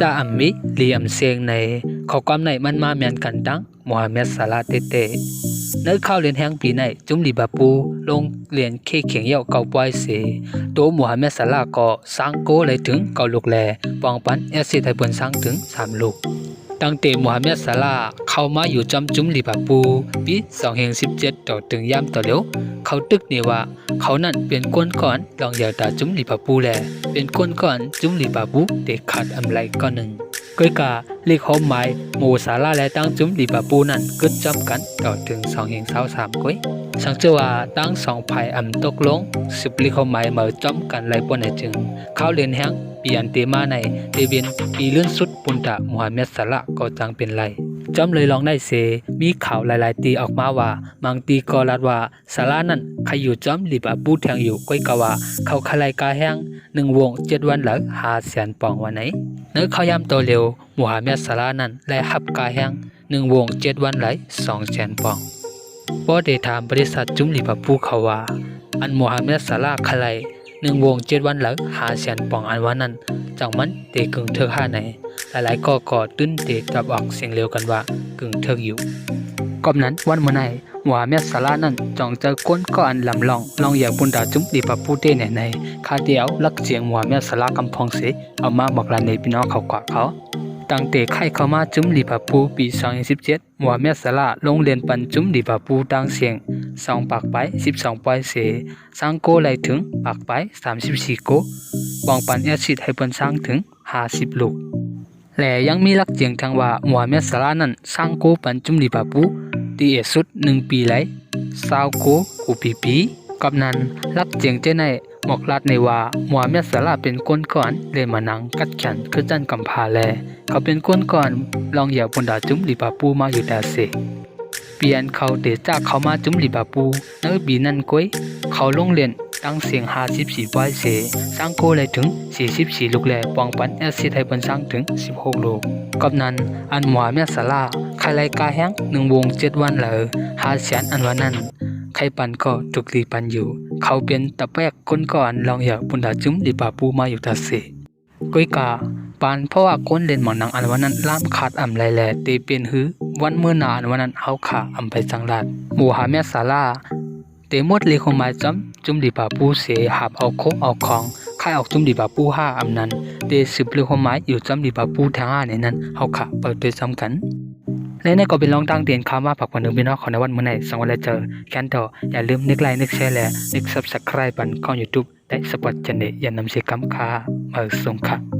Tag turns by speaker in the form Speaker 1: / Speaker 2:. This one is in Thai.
Speaker 1: จะอัมมิลีอัมเซียงในขอความในมันมาเมียนกันดังมูฮัมหมัดสลาเตเตนึกเข้าวเรียนแห่งปีในจุมลีบาปูลงเรียนเคเขียงเย่าเกาปอยเสตัวมูฮัมหมัดสลาก็สร้างโกเลยถึงเกาลูกแลปองปันเอสซีไทยบนสร้างถึงสามลูก ตั้งแต่มูฮัมหมัดสลาเข้ามาอยู่จำจุมลีบาปูปี2017 ต่อถึงยามต่อเร็วเขาตึกนี่ว่า เขานั่นเป็นก้นก่อนลองอยาตาจุมลีบาปูแล เป็นก้นก่อนจุมลีบาปูเด็กขาดอำไรก็หนึ่งก้อยกาเรียกหอมหมายหมู่สาราและตั้งจุมลีบาปูนั่นกึดจำกันต่อถึง2เฮง23ก้อยสังเจว่าตั้งสองภายอำตกลงสิบลิขาหมายเหมือจำกันไรปนในจึง เขาเรียนแห้ง ปีอันเตมาในเตเบียนปีเลื่อนสุดปุนตะมูฮัมหมัดสละก็จังเป็นไรจำเลยลองได้เส มีข่าวหลาย ๆ ตีออกมาว่าบางตีก็รัดว่าสารานั้นใครอยู่จำลิบาบูแทงอยู่ก้อยกะว่า เขาคลายกาแห้งหนึ่งวงเจ็ดวันหลังหาแสนปองวันไหนเนื้อเขาย้ำตัวเร็วมูฮัมหมัดสลานั้นและหับกาแห้งหนึ่งวงเจ็ดวันไหลสองแสนปองบ่ได้ถามบริษัทจุมลิบาบูเขาว่า อันมูฮัมหมัดสลาคลาย หนึ่งวงเจ็ดวันหลังหาแสนปองอันวันนั้นจังมันเตกึ่งเธอกห้าไหน หลายๆก็ก่อตื้นเตะจับออกเสียงเร็วกันว่ากึ่งเทิกอยู่กอบนั้นวันเมื่อไหร่ว่าแม่สารานั้นจองเจอก้นก็อันลำลองลองอย่าบุญดาจุ้มดีปะพูเต้เนี่ยในคาเดียวลักเสียงว่าแม่สารากำพองเสเอามาบอกลาในพี่น้องเขากว่าเขาตั้งแต่ไข่เข้ามาจุ้มดีปะพูปี2017ว่าแม่สาราลงเรียนปันจุ้มดีปะพูดังเสียง สองปากไป12ปอยเสสร้างโกไหลถึงปากไป34โกบองปันแอซิดให้เปิ้นสร้างถึง 50 ลูก และยังมีหลักเจียงทางว่ามัวเมสลานั้นสร้างโกปันจุมลีบาปูตีเอสุดหนึ่งปีไหลสาวโกอุปีปีกับนั้นลักเจียงเจในหมอกลัดในว่ามัวเมสลาเป็นก้นก่อนเลยมานังกัดแขันคือจันกำพาแล เขาเป็นก้นก่อนลองอย่าบนดาจุมลีบาปูมาอยู่ดาเซ เปลี่ยนเขาเดจากเขามาจุ่มลีบาปูนื้อบีนั่นก้อยเขาลงเรียนตั้งเสียง54ป้ายเสสร้างโกเลยถึง44ลูกแล่ปองปันแอซิไทยบนสร้างถึง16ลูกกับนั้นอันหวาแม่สาลาใครไลกาแห้งหนึ่งวงเจ็ดวันเหลอห้าแสนอันวันนั้นใครปันก็ถูกลีปันอยู่ เขาเป็นตะแปกคนก่อนลองอยากบุญดาจุมลีบาปูมาอยู่ทัดเสก้อยกาปานเพราะว่าคนเล่นหมอนังอันวันนั้นล่ามขาดอ่ำไรแลเตเปียนหือ วันเมื่อนานวันนั้นเฮาขาอ่ำไปจังลาดหมู่หาแม่สาลาเตมดเลคงมาจำจุมดีบาปูเสหับเอาโคเอาของค่ายออกจุมดีบาปูห้าอำนั้นเตสืบเลคงมาอยู่จำดีบาปูทางห้าในนั้นเฮาขะเปิดไปซ้ำกันและในก็เป็นลองตั้งเตียนคำว่าผักวันหนึ่งพี่น้องของในวันเมื่อไหร่สองวันแล้วเจอแคนต่ออย่าลืมนึกไลค์นึกแชร์และนึกซับสไครป์บันกอยูทูบได้สปอตจันเดย่านำเสียกำคามาส่งค่ะ